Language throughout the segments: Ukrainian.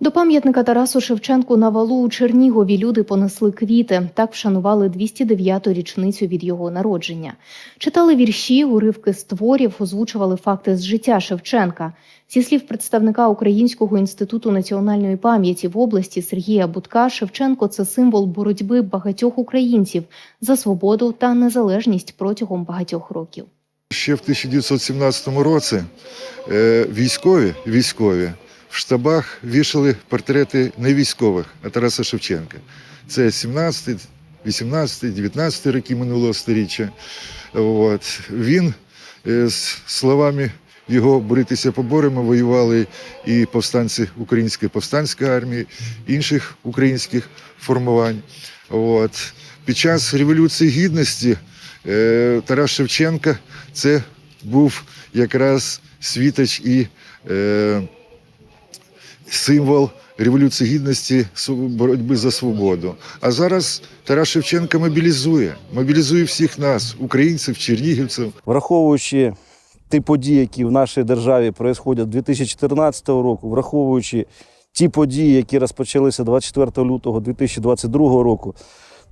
До пам'ятника Тарасу Шевченку на валу у Чернігові люди понесли квіти. Так вшанували 209-ту річницю від його народження. Читали вірші, уривки з творів, озвучували факти з життя Шевченка. Зі слів представника Українського інституту національної пам'яті в області Сергія Будка, Шевченко це символ боротьби багатьох українців за свободу та незалежність протягом багатьох років. Ще в 1917 році е, військові, військові в штабах вішали портрети не військових, а Тараса Шевченка. Це 17, 18, 19 роки минулого сторіччя. От. Він е, з словами його боритися поборемо воювали і повстанці Української повстанської армії, інших українських формувань. От. Під час Революції Гідності е, Тарас Шевченка це був якраз світоч і е, символ Революції Гідності боротьби за свободу. А зараз Тарас Шевченко мобілізує, мобілізує всіх нас, українців, чернігівців. враховуючи ті події, які в нашій державі происходять 2014 року, враховуючи ті події, які розпочалися 24 лютого 2022 року,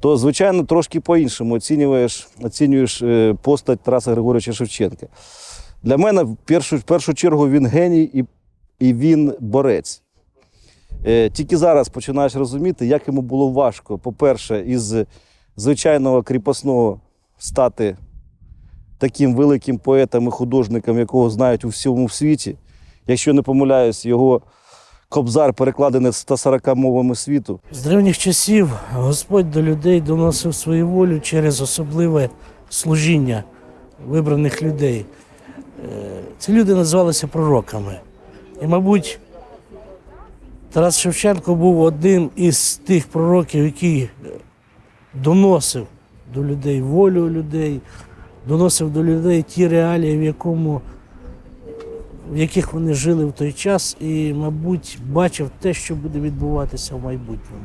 то звичайно трошки по-іншому оцінюєш, оцінюєш е, постать Тараса Григоровича Шевченка. Для мене в першу, в першу чергу він геній і, і він борець. Е, Тільки зараз починаєш розуміти, як йому було важко, по-перше, із звичайного кріпосного стати таким великим поетом і художником, якого знають у всьому світі. Якщо не помиляюсь, його кобзар перекладений 140 мовами світу. З древніх часів Господь до людей доносив свою волю через особливе служіння вибраних людей. Е, Ці люди називалися пророками. І, мабуть, Тарас Шевченко був одним із тих пророків, який доносив до людей волю людей, доносив до людей ті реалії, в якому в яких вони жили в той час, і, мабуть, бачив те, що буде відбуватися в майбутньому.